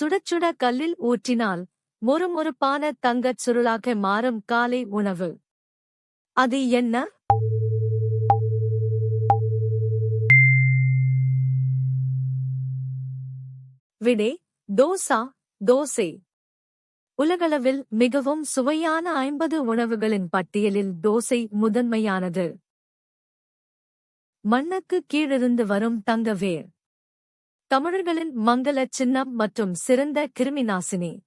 சுடச்சுட கல்லில் ஊற்றினால் மொறுமொறுப்பான தங்கச் சுருளாக மாறும் காலை உணவு. அது என்ன? விடே தோசா தோசை. உலகளவில் மிகவும் சுவையான ஐம்பது உணவுகளின் பட்டியலில் தோசை முதன்மையானது. மண்ணுக்கு கீழிருந்து வரும் தங்கவேர் தமிழர்களின் மங்கள சின்னம் மற்றும் சிறந்த கிருமிநாசினி.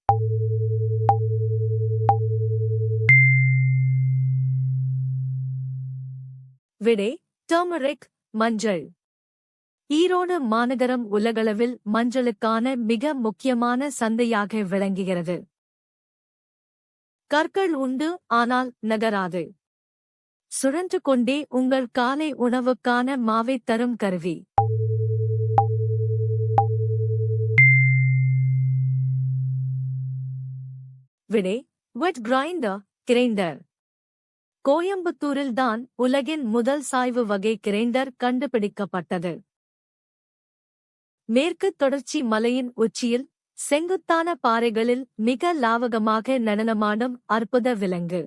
விடை டர்மரிக் மஞ்சள். ஈரோடு மாநகரம் உலகளவில் மஞ்சளுக்கான மிக முக்கியமான சந்தையாக விளங்குகிறது. கற்கள் உண்டு ஆனால் நகராது. சுழன்று கொண்டே உங்கள் காலை உணவுக்கான மாவைத் தரும் கருவி. விடை வெட் கிரைண்டர் கிரைண்டர் கோயம்புத்தூரில்தான் உலகின் முதல் சாய்வு வகை கிரைண்டர் கண்டுபிடிக்கப்பட்டது. மேற்கு தொடர்ச்சி மலையின் உச்சியில் செங்குத்தான பாறைகளில் மிக லாவகமாக நடனமாடும் அற்புத விலங்கு.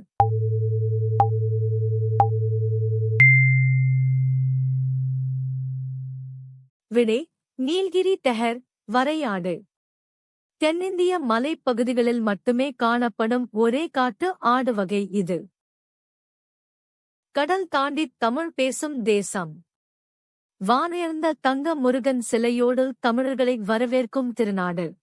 விடை நீல்கிரி தெஹர் வரையாடு. தென்னிந்திய மலைப்பகுதிகளில் மட்டுமே காணப்படும் ஒரே காட்டு ஆடு வகை இது. கடல் தாண்டி தமிழ் பேசும் தேசம். வானுயர்ந்த தங்க முருகன் சிலையோடு தமிழர்களை வரவேற்கும் திருநாடு.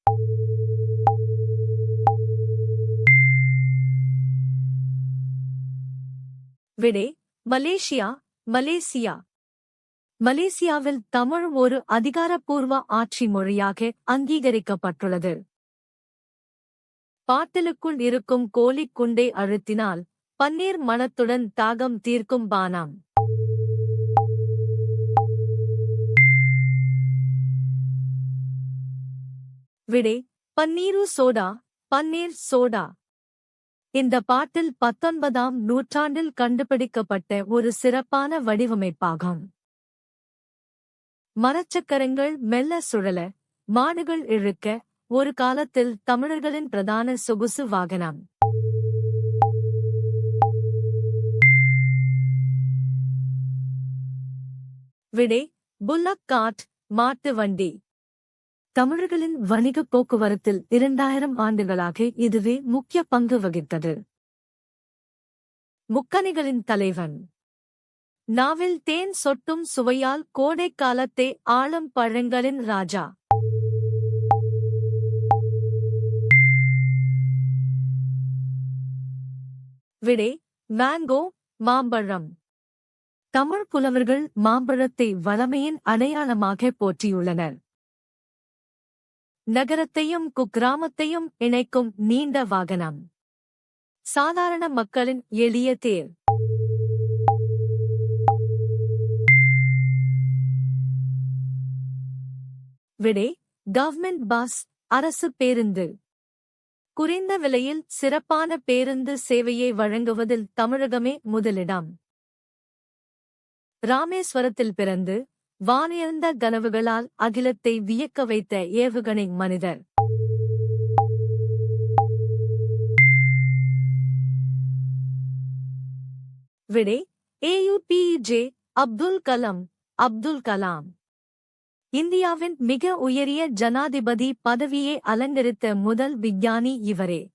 விடை மலேசியா மலேசியா. மலேசியாவில் தமிழ் ஒரு அதிகாரப்பூர்வ ஆட்சி மொழியாக அங்கீகரிக்கப்பட்டுள்ளது. பாட்டிலுக்குள் இருக்கும் கோழிக் குண்டை அழுத்தினால் பன்னீர் மணத்துடன் தாகம் தீர்க்கும் பானம். விடை பன்னீரு சோடா பன்னீர் சோடா. இந்த பாட்டில் பத்தொன்பதாம் நூற்றாண்டில் கண்டுபிடிக்கப்பட்ட ஒரு சிறப்பான வடிவமைப்பாகும். மரச்சக்கரங்கள் மெல்ல சுழல. மாடுகள் இழுக்க ஒரு காலத்தில் தமிழர்களின் பிரதான சொகுசு வாகனம். விடை புல்லக் காட் மாட்டு வண்டி. தமிழர்களின் வணிக போக்குவரத்தில் இரண்டாயிரம் ஆண்டுகளாக இதுவே முக்கிய பங்கு வகித்தது. முக்கணிகளின் தலைவன். நாவில் தேன் சொட்டும் சுவையால் கோடைக்காலத்தை ஆளும் பழங்களின் ராஜா. விடை மேங்கோ மாம்பழம். தமிழ் புலவர்கள் மாம்பழத்தை வளமையின் அடையாளமாக போற்றியுள்ளனர். நகரத்தையும் குக்கிராமத்தையும் இணைக்கும் நீண்ட வாகனம். சாதாரண மக்களின் எளிய தேர். விடை கவர்மெண்ட் பஸ் அரசு பேருந்து. குறைந்த விலையில் சிறப்பான பேருந்து சேவையை வழங்குவதில் தமிழகமே முதலிடம். ராமேஸ்வரத்தில் பிறந்து வானியர்ந்த கனவுகளால் அகிலத்தை வியக்க வைத்த ஏவுகணை மனிதர். விடை ஏயுபிஜே அப்துல் கலாம் அப்துல் கலாம். இந்தியாவின் மிக உயரிய ஜனாதிபதி பதவியை அலங்கரித்த முதல் விஞ்ஞானி இவரே.